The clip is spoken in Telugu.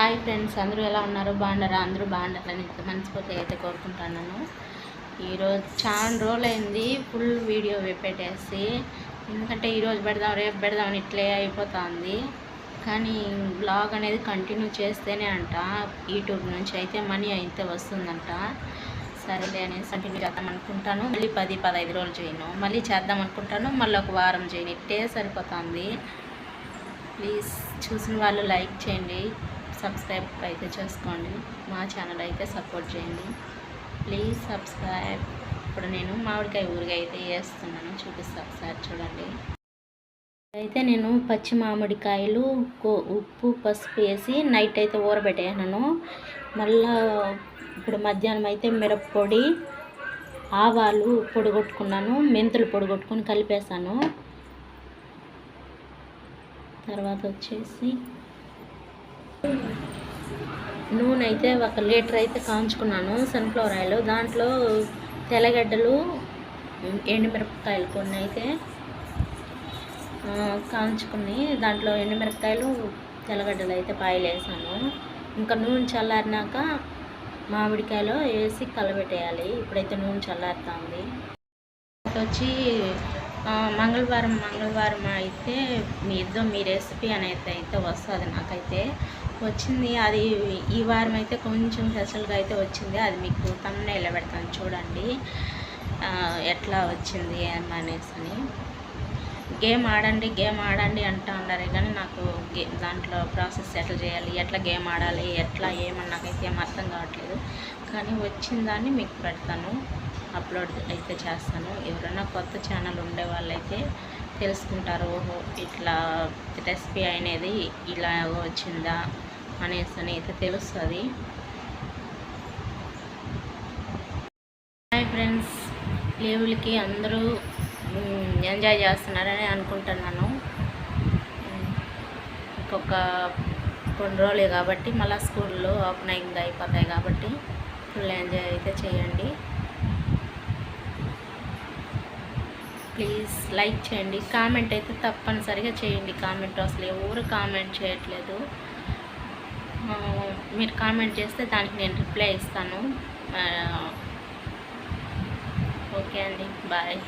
హాయ్ ఫ్రెండ్స్ అందరూ ఎలా ఉన్నారు? బాగున్నారా? అందరూ బాగుండాలని ఇంత మనస్ఫూర్తిగా అయితే కోరుకుంటున్నాను. ఈరోజు చాలా రోజులైంది ఫుల్ వీడియో పెట్టేసి ఎందుకంటే ఈరోజు పెడదాం రేపు పెడదాం అని ఇట్లే అయిపోతుంది. కానీ బ్లాగ్ అనేది కంటిన్యూ చేస్తేనే అంట యూట్యూబ్ నుంచి అయితే మనీ అయితే వస్తుందంట. సరేలే అనేసి కంటిన్యూ చేద్దాం అనుకుంటాను. మళ్ళీ పది పదహైదు రోజులు చేయను. మళ్ళీ చేద్దాం అనుకుంటాను. మళ్ళీ ఒక వారం చేయను. ఇట్టే సరిపోతుంది. ప్లీజ్ చూసిన వాళ్ళు లైక్ చేయండి. సబ్స్క్రైబ్ అయితే చేసుకోండి. మా ఛానల్ అయితే సపోర్ట్ చేయండి. ప్లీజ్ సబ్స్క్రైబ్ ఇప్పుడు నేను మామిడికాయ ఊరిగా అయితే వేస్తున్నాను. చూపిస్తాను ఒకసారి చూడండి. అయితే నేను పచ్చి మామిడికాయలు ఉప్పు పసుపు వేసి నైట్ అయితే ఊరబెట్టేసినాను మళ్ళా ఇప్పుడు మధ్యాహ్నం అయితే మిరప్పొడి ఆవాలు పొడిగొట్టుకున్నాను మెంతులు పొడిగొట్టుకొని కలిపేశాను కలిపేసాను. తర్వాత వచ్చేసి నూనె అయితే ఒక లీటర్ అయితే కాంచుకున్నాను సన్ఫ్లవర్ ఆయిల్ దాంట్లో తెల్లగడ్డలు ఎండుమిరపకాయలు కొన్ని అయితే కాంచుకుని దాంట్లో ఎండుమిరపకాయలు తెల్లగడ్డలు అయితే పాయలేసాను. ఇంకా నూనె చల్లారినాక మామిడికాయలో వేసి కలబెట్టేయాలి. ఇప్పుడైతే నూనె చల్లారుతుంది. వచ్చి మంగళవారం మంగళవారం అయితే మీ ఇద్దరు మీ రెసిపీ అనేది అయితే వస్తుంది నాకైతే. వచ్చింది అది ఈ వారం అయితే కొంచెం స్పెషల్గా అయితే వచ్చింది. అది మీకు తమ్మునేలా పెడతాను చూడండి. ఎట్లా వచ్చింది అనేసి అని. గేమ్ ఆడండి గేమ్ ఆడండి అంటూ ఉన్నారు కానీ నాకు దాంట్లో ప్రాసెస్ ఎట్లా చేయాలి. ఎట్లా గేమ్ ఆడాలి ఎట్లా ఏమని నాకైతే ఏం అర్థం కావట్లేదు. కానీ వచ్చిందాన్ని మీకు పెడతాను. అప్లోడ్ అయితే చేస్తాను. ఎవరైనా కొత్త ఛానల్ ఉండే వాళ్ళైతే తెలుసుకుంటారు ఓహో ఇట్లా రెసిపీ అనేది ఇలా వచ్చిందా అనేసి అని అయితే తెలుస్తుంది. హాయ్ ఫ్రెండ్స్ లీవులకి అందరూ ఎంజాయ్ చేస్తున్నారని అనుకుంటున్నాను. ఇంకొక కొన్ని రోజులే కాబట్టి మళ్ళీ స్కూల్లో ఓపెన్ అయింది అయిపోతాయి కాబట్టి ఫుల్ ఎంజాయ్ అయితే చేయండి. ప్లీజ్ లైక్ చేయండి కామెంట్ అయితే తప్పనిసరిగా చేయండి. కామెంట్ అసలు ఎవరు కామెంట్ చేయట్లేదు. మీరు కామెంట్ చేస్తే దానికి నేను రిప్లై ఇస్తాను. ఓకే అండి బాయ్.